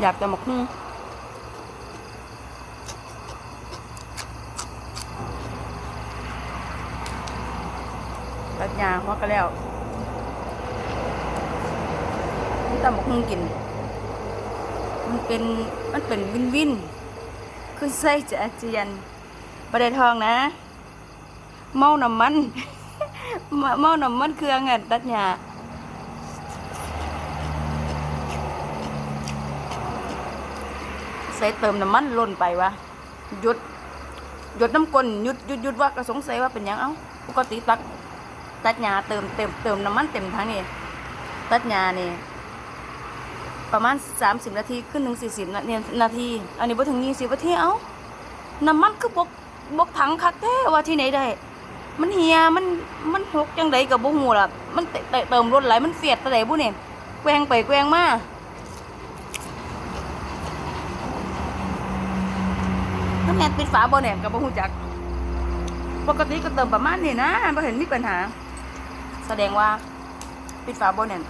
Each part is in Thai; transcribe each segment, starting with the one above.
อยากแต่หมกหุ้งตัดหญ้าหัวก็แล้วนี่แต่หมกหุ้งกิน มันเป็นมันเป็นวินวินคือใส่จะอาเจียนประเดทองนะ เมาน้ำมัน เมาน้ำมันเครื่องอะตัดหญ้า ใส่เติมน้ำมันล้นไปวะหยุดหยุดน้ำกลนหยุดหยุดหยุดว่าก็สงสัยว่าเป็นยังเอ้าปกติตัดตัดหญ้าเติมเติมเติมน้ำมันเต็มทั้งนี่ตัดหญ้านี่ประมาณ 30 นาทีขึ้นถึง 40 นาทีนาที อันนี้บ่ถึง 20 นาทีเอ้าน้ำมันคือบกบกถังคักแท้ว่าที่ไหนได้ มันเหียมันมันหกจังไดก็บ่ฮู้ล่ะมันเติมรถไหลมันเฟียดตะไดบุเนี่ยแกว่งไปแกว่งมาถ้า แม่นปิดฝาบ่แหน่ก็บ่ฮู้จัก ปกติก็เติมประมาณนี้นะบ่เห็นมีปัญหา แสดงว่าปิดฝาบ่แน่น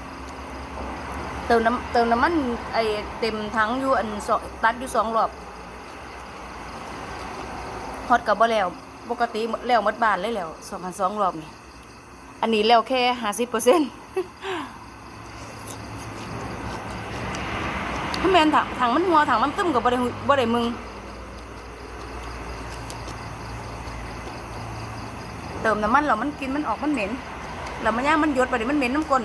เติมน้ำเติมน้ำมันไอเต็มถังอยู่อันสองตัดอยู่สองรอบฮอตกับบ่แล้ว ปกติแล้วหมดบ้านเลยแล้วสองพันสองรอบนี่อันนี้แล้วแค่ห้าสิบเปอร์เซ็นต์ถ้าแมนถังถังมันหัวถังมันตึ้มกับบ่ได้บ่ได้มึง เติมน้ำมันแล้วมันกินมันออกมันเหม็นแล้วมันย่างมันหยดไปเดี๋ยวมันเหม็นน้ำก้น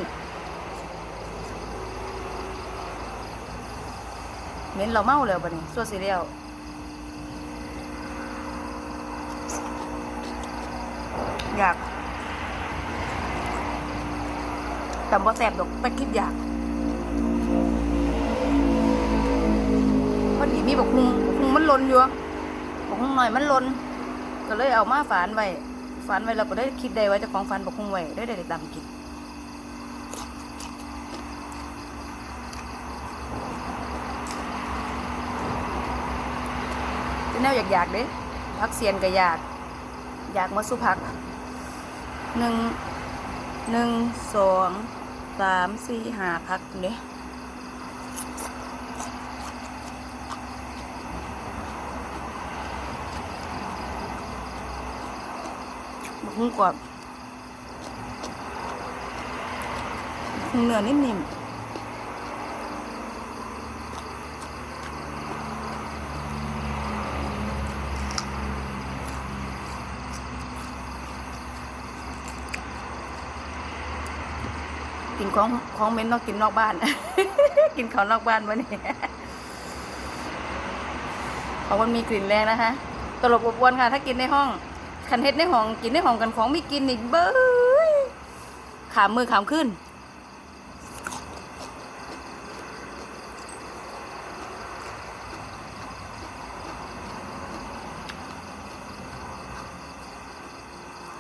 เหม็นเราเมาแล้วบัดนี้สัวสิแล้วอยากแต่บ่แสบดอกแต่คิดอยากพอดีมีบักฮุงบักฮุงมันลนอยู่บักฮุงหน่อยมันลน ก็เลยเอามาฝานไว้ ฝานไว้เราก็ได้คิดได้ว่าเจะของฝานบักฮุงไว้ได้ได้ตามกินเป็นแนวอยากๆเด้พักเสียนก็อยาก อยากมาสุพักหนึ่งหนึ่งสองสามสี่ห้าพักเด้ หุ้งกรอบบักหุ้งเนื้อนิ่มๆกินของของเม็นต้องกินนอกบ้าน กินของนอกบ้านวะนี่เพราะมันมีกลิ่นแรงนะคะ ตลบอบอวนค่ะ ถ้ากินในห้อง คันเฮ็ดในห้องกินในห้องกันของไม่กินนี่เบ้ยขามมือขามขึ้น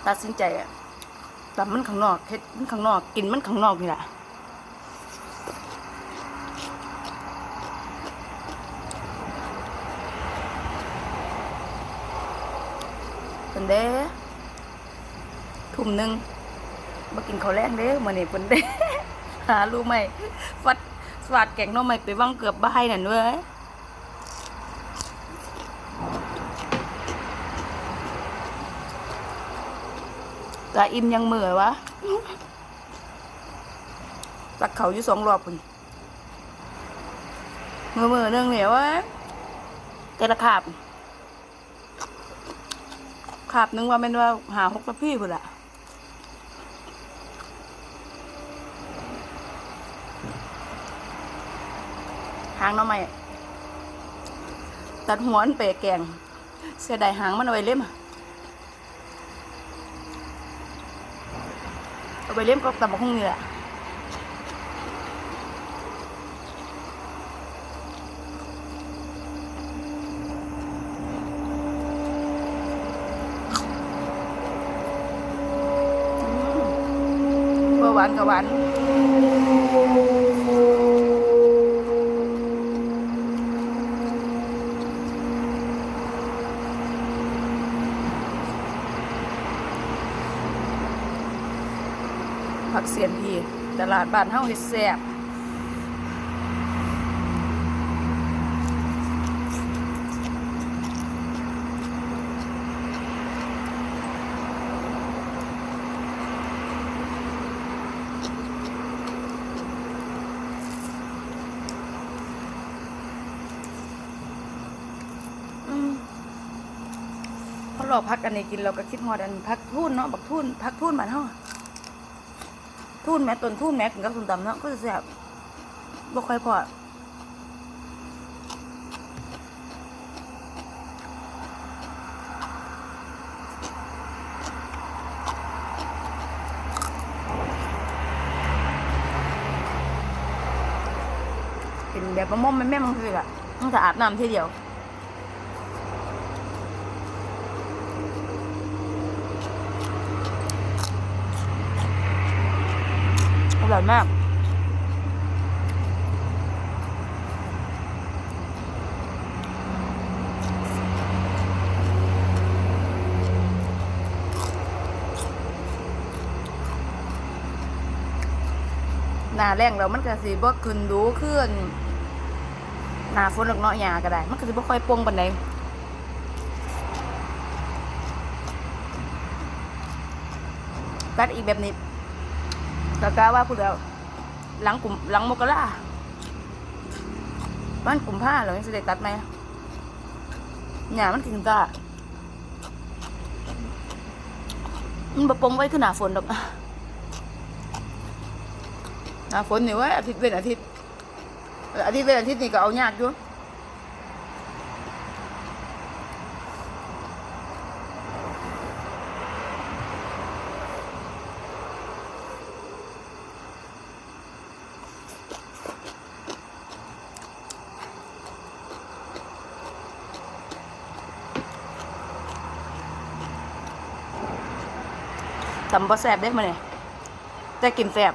ตัดสินใจอะแต่มันข้างนอกเฮ็ดมันข้างนอกกินมันข้างนอกนี่แหละ เป็นเด้ทุ่มหนึ่งมากินข้าวแรงเด้มื่อนี้เป็นเด้หารู้ไหมฟัดสวัดแกงหน้องใหม่ไปว่างเกือบบ่ายนั่นเว้ยตาอิ่มยังเหมื่อวะตักเขาอยู่สองรอบพุ่นมือมือหนึงเนี่ยวะแต่ละขาบขาบหนึงว่าเป็นว่าหาหกตะพี่พุ่นละหางน้องใหม่ตัดหัวมันเปะแกง เสียดายหางมันเอาไว้เล่มเอาไปเลี้ยงก็ตับักหุ่งนี่แหละบ่ หวานกับหวานผักเสียนพีตลาดบ้านเฮาเฮ็ดแซ่บ เราพักอันนี้กินเราก็คิดฮอดอันพักทุนเนาะบักทุนพักทุนบ้านเฮาทุนแม่ต้นทุนแม่กินกับส้มตำเนาะก็จะแซ่บบ่ค่อยพอเป็นแบบมะม่วงแม่แม่มันคืออะต้องจะอาบน้ำทีเดียว ร่อยมาก หนาแรงแล้วมันก็สิบ่ขึ้นดูขึ้นหนาฝนหรอกเนาะหยาก็ได้ มันก็สิบ่ค่อยปร่งปานใดตัดอีกแบบนี้ ก็กล้าว่าพูดแล้วหลังกลุ่มหลังมกราบ้านกลุ่มผ้าเหรอยังสิได้ตัดไหมหยามันถึงตามันบะปงไว้ขึ้นหนาฝนดอกหนาฝนนี่ไว้อาทิตย์เว้นอาทิตย์อาทิตย์เว้นอาทิตย์นี่ก็เอายากอยู่ ทำบ่แซบได้มาเนี่ยแต่กินแซบ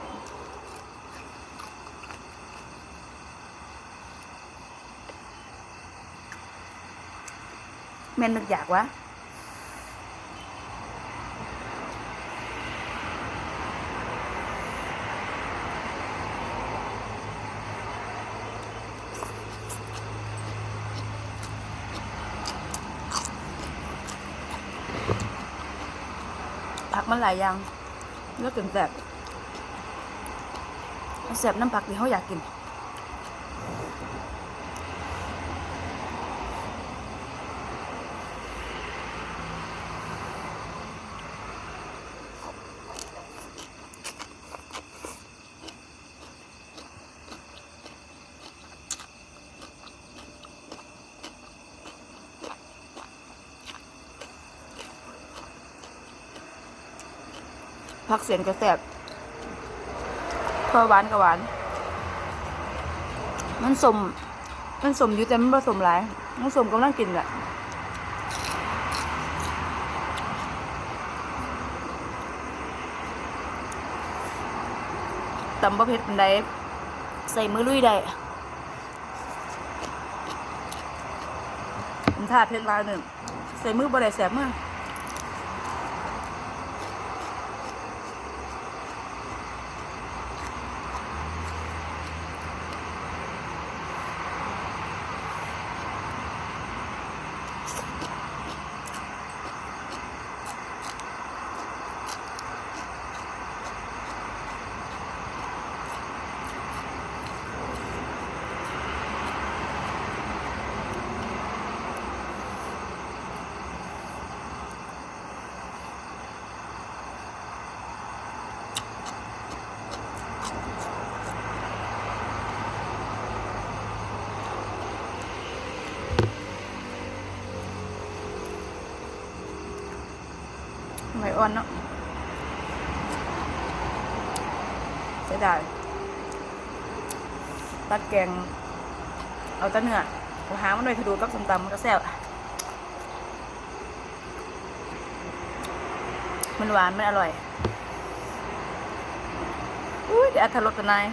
แม่นนึกอยากวะ ผักมันหลายอย่างแล้วกินแสบแสบน้ำผักที่เขาอยากกิน ผักเสียนกระแสบพอหวานกับหวาน มันสม มันสมอยู่แต่มันผสมหลาย มันสมกำลังกินแหละตำบะเพ็ดเป็นไดใส่มือลุยได้ผมทาเพ็ดลายหนึ่ง ใส่มือบ่ไดแสบมือ อ่อนเนาะเสียดายตัดแกง เอาต่เนื้อเอาหางมันด้วยกระดูกกับสมตำมันก็แซ่บมันหวานมันอร่อยอุ้ยเดี๋ยวอัธรสกันนาย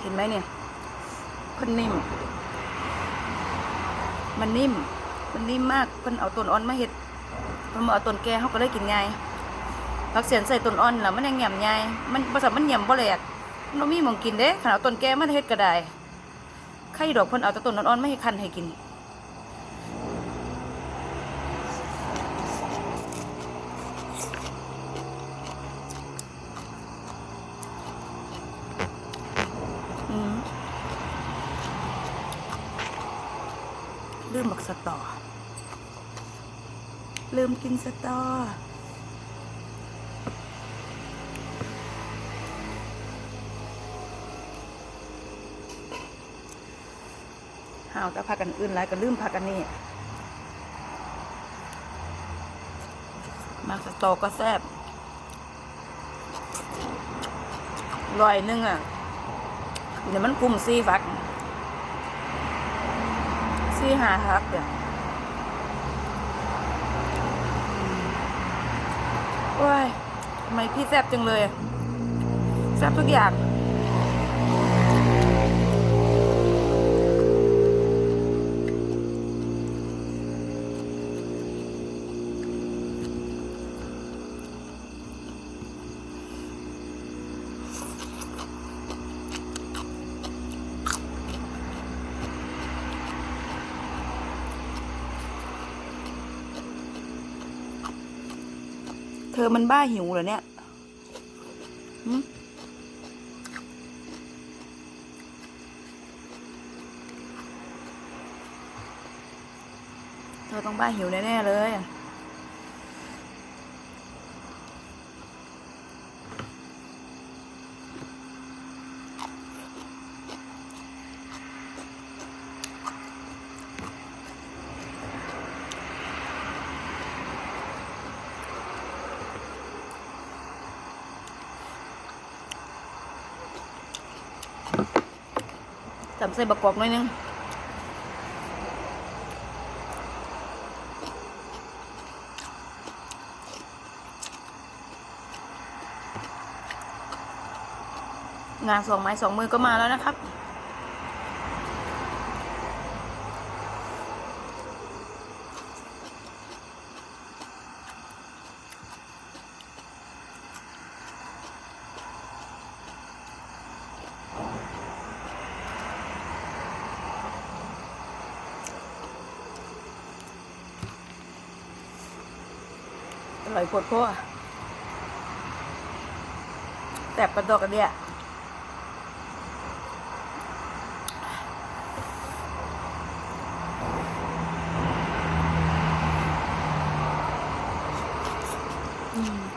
เห็นไหมเนี่ยเพิ่นนิ่ม มันนิ่ม มันนิ่มมากเพิ่นเอาต้นอ่อนมาเห็ดเพิ่นมาเอาต้นแก่เฮาก็เลยกินง่ายผักเสียนใส่ต้นอ่อนแล้วมันยังแหย่มใหญ่มันบ่ซับมันแหนมบ่แหลกมันบ่มีหม่องกินเด้ขนาดต้นแก่มาเฮ็ดก็ได้ใครดอกเพิ่นเอาแต่ต้นอ่อนๆมาให้คันให้กิน อืม ลืมบัก สตอ ลืมกินสตอ หาวแต่พักกันอื่นไรก็ลืมพักกันนี่มากสตอก็แซ่บลอยนึงอะ เดี๋ยวมันกลุ่มซีฟัก ซีหาทักเดี๋ยวโอ้ยทำไมพี่แซบจังเลยแซบทุกอย่าง ธอมันบ้าหิวเหรอเนี่ยเธอต้องบ้าหิวแน่ ๆ เลย จำใส่บะกอกหน่อยนึงงานสองไม้สองมือก็มาแล้วนะครับ อร่อยโคตรพ่อแต่ประดอกกันเนี่ยอืม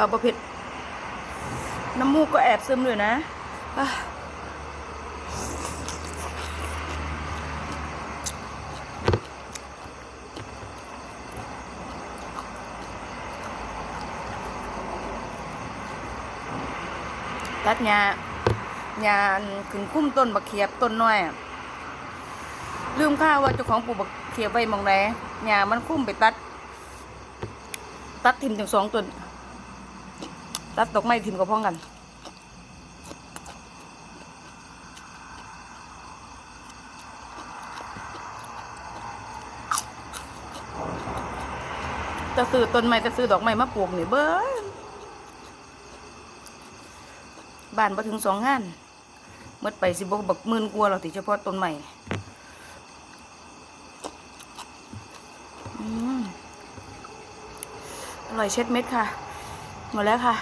ว่าประเภทน้ำมูกก็แอบซึมเลยนะอะตัดหญ้าหญ้าขึ้นคุ้มต้นบักเขียบต้นน้อย ลืมข้าวว่าเจ้าของปลูกบักเขียบไว้มองไหนหญ้ามันคุ้มไปตัด ตัดทิมถึงสองต้น ตัดดอกไม้ทิมกับพ้องกัน จะซื้อต้นไม้จะซื้อดอกไม้มาปลูกนี่เบิ้งบ้านมาถึงสองงานเมื่อไปสิบบักหมื่นกว่าเราติเฉพาะต้นไม้อืมอร่อยเช็ดเม็ดค่ะ หมดแล้วค่ะ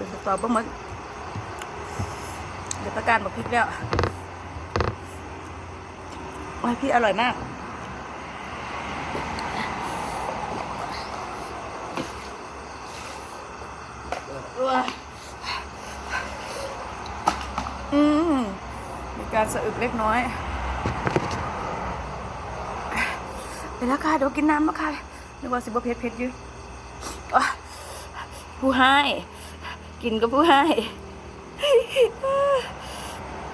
คือสตอบ่หมดเดี๋ยวประการบอกพริกแล้วโอ้ยพี่อร่อยมาก อืมมีการสะอึกเล็กน้อยเดี๋ยวแล้วค่ะ เดี๋ยวกินน้ำแล้วค่ะนึกว่าสิบเพชรเพชรยู่อะผู้ให้ กินก็ผู้ให้